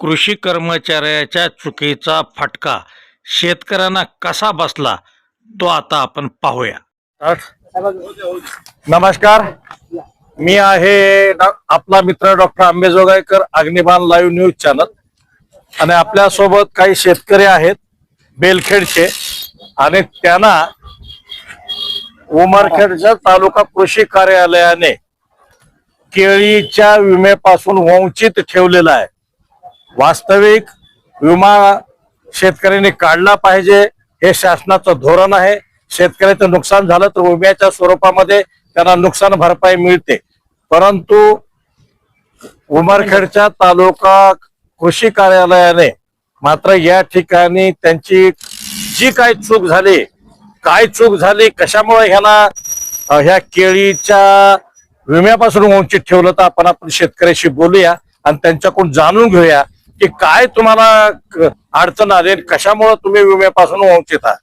कृषी कर्मचाऱ्याच्या चुकीचा फटका. शेतकऱ्यांना कसा बसला तो आता आपण पाहूया. नमस्कार. मी आहे आपला मित्र doctor Ambejogaikar Agniban live news channel. आणि आपल्यासोबत काही शेतकरी आहेत बेलखेडचे. आणि त्यांना उमरखेडच्या तालुका कृषी कार्यालयाने केळीच्या विमेपासून वंचित ठेवलेला आहे. वास्तविक विमा शेतकऱ्यांनी काढला पाहिजे हे शासनाचं धोरण आहे. शेतकऱ्याचं नुकसान झालं तर विम्याच्या स्वरूपामध्ये त्यांना नुकसान भरपाई मिळते. परंतु उमरखेडच्या तालुका कृषी कार्यालयाने मात्र या ठिकाणी त्यांची जी काय चूक झाली काय चूक झाली कशामुळे ह्यांना ह्या केळीच्या विम्यापासून वंचित ठेवलं तर आपण आपण शेतकऱ्याशी बोलूया आणि त्यांच्याकडून जाणून घेऊया. की काय तुम्हाला क- अडचण आली कशामुळे तुम्ही विम्यापासून वंचित आहात?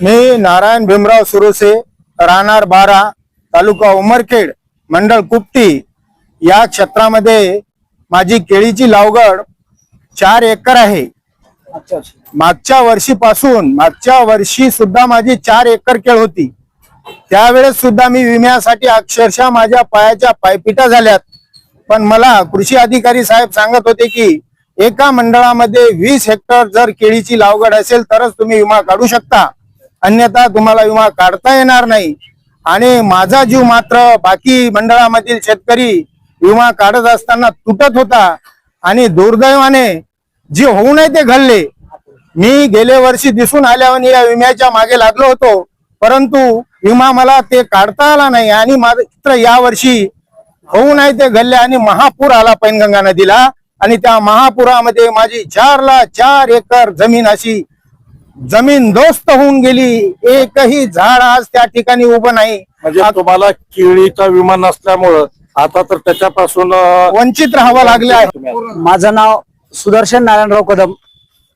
मी नारायण भीमराव सुरोसे राहणार बारा तालुका उमरखेड मंडळ कुपटी. या क्षेत्रामध्ये माझी केळीची लावगड चार एकर आहे. मागच्या वर्षीपासून मागच्या वर्षी सुद्धा माझी चार एकर केळ होती. त्यावेळेस सुद्धा मी विम्यासाठी अक्षरशः माझ्या पायाच्या पायपिटा झाल्यात. पण मला कृषी अधिकारी साहेब सांगत होते की एका मंडळामध्ये वीस हेक्टर जर केळीची लावगड असेल तरच तुम्ही विमा काढू शकता. अन्यथा तुम्हाला विमा काढता येणार नाही. आणि माझा जीव मात्र बाकी मंडळामधील शेतकरी विमा काढत असताना तुटत होता. आणि दुर्दैवाने जे होऊ नये ते घडले. मी गेल्या वर्षी दिसून आल्यावर या विम्याच्या मागे लागलो होतो. परंतु विमा मला ते काढता आला नाही. आणि मात्र या वर्षी होऊ नये ते घडले आणि महापूर आला पैनगंगा नदीला. आणि त्या महापुरामध्ये माझी चारला चार एकर जमीन अशी जमीन दोस्त होऊन गेली. एकही झाड आज त्या ठिकाणी उभं नाही. म्हणजे तुम्हाला केळीचा विमा नसल्यामुळं आता तर त्याच्यापासून वंचित राहावं लागले आहे. माझं नाव सुदर्शन नारायणराव कदम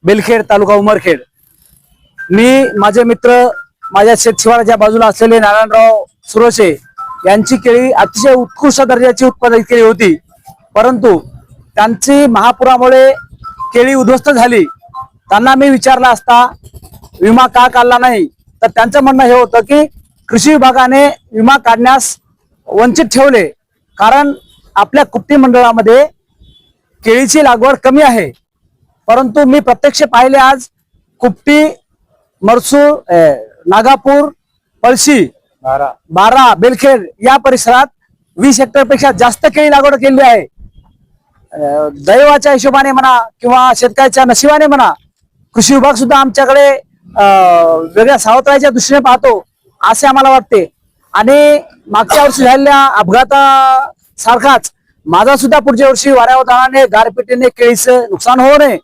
बेलखेड तालुका उमरखेड. मी माझे मित्र माझ्या शेतशिवाराच्या बाजूला असलेले नारायणराव सुरोशे यांची केळी अतिशय उत्कृष्ट दर्जाची उत्पादित केली होती. परंतु त्यांची महापुरामुळे केळी उद्ध्वस्त झाली. त्यांना मी विचारला असता विमा का काढला नाही? तर त्यांचं म्हणणं हे होतं की कृषी विभागाने विमा काढण्यास वंचित ठेवले. कारण आपल्या कुपटी मंडळामध्ये केळीची लागवड कमी आहे. परंतु मी प्रत्यक्ष पाहिले आज कुपटी मरसूर नागापूर पळशी बारा. बेलखेड या परिसरात वीस हेक्टरपेक्षा जास्त केळी लागवड केली आहे. दैवाच्या हिशोबाने म्हणा किंवा शेतकऱ्याच्या नशिबाने म्हणा कृषी विभाग सुद्धा आमच्याकडे वेगळ्या सावत्राच्या दृष्टीने पाहतो असे आम्हाला वाटते. आणि मागच्या वर्षी झालेल्या अपघाता सारखाच माझा सुद्धा पुढच्या वर्षी वाऱ्यावधानाने गारपिटीने केळीचं नुकसान होऊ नये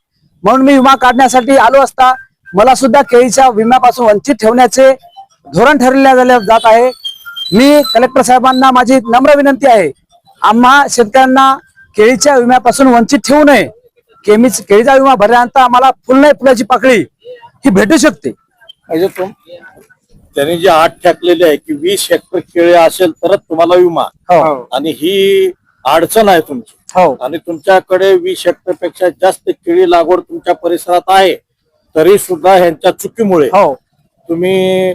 म्हणून मी विमा काढण्यासाठी आलो असता मला सुद्धा केळीच्या विम्यापासून वंचित ठेवण्याचे धोरण ठरवले झाले जात आहे. मी कलेक्टर साहेबांना माझी नम्र विनंती आहे. आम्हा शेतकऱ्यांना केळीच्या विम्यापासून वंचित ठेवू नये. केमी केळीचा विमा भरल्यानंतर आम्हाला फुल नाही फुलाची पाकळी ही भेटू शकते. तुम त्यांनी जी आठ टाकलेली आहे की वीस हेक्टर केळी असेल तरच तुम्हाला विमा. हो. आणि ही अडचण आहे तुमची. हो. आणि तुमच्याकडे वीस हेक्टरपेक्षा जास्त केळी लागवड तुमच्या परिसरात आहे तरी सुद्धा ह्यांच्या चुकीमुळे हो. तुम्ही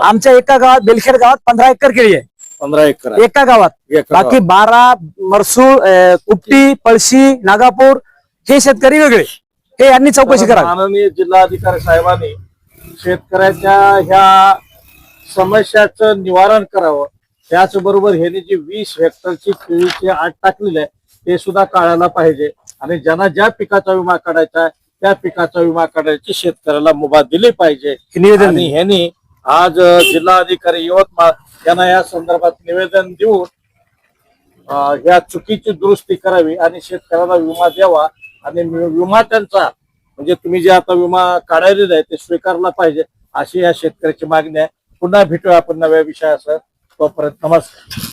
आमच्या एका गावात बेलखेड गावात पंधरा एकर केळी आहे. पंधरा एकर आहे. एका गावात. एका बाकी बारा मरसूळ अं, कुपटी पळशी नागापूर हे शेतकरी वेगळे. हे यांनी चौकशी करा माननीय जिल्हाधिकारी साहेबांनी शेतकऱ्याच्या ह्या समस्याचं निवारण करावं. त्याचबरोबर ह्यांनी जी वीस हेक्टरची केळीची आट टाकलेली आहे ते सुद्धा काढायला पाहिजे. आणि ज्यांना ज्या पिकाचा विमा काढायचा आहे त्या पिकाचा विमा काढायची शेतकऱ्याला मुभा दिली पाहिजे. निवेदन आणि ह्यांनी आज अ, जिल्हाधिकारी यवतमाळ यांना या संदर्भात निवेदन देऊन ह्या चुकीची दुरुस्ती करावी आणि शेतकऱ्याला विमा द्यावा आणि विमा त्यांचा म्हणजे तुम्ही जे आता विमा काढायलेला आहे ते स्वीकारला पाहिजे अशी या शेतकऱ्याची मागणी आहे. पुन्हा भेटूया आपण नव्या विषयासह. तोपर्यंत नमस्कार.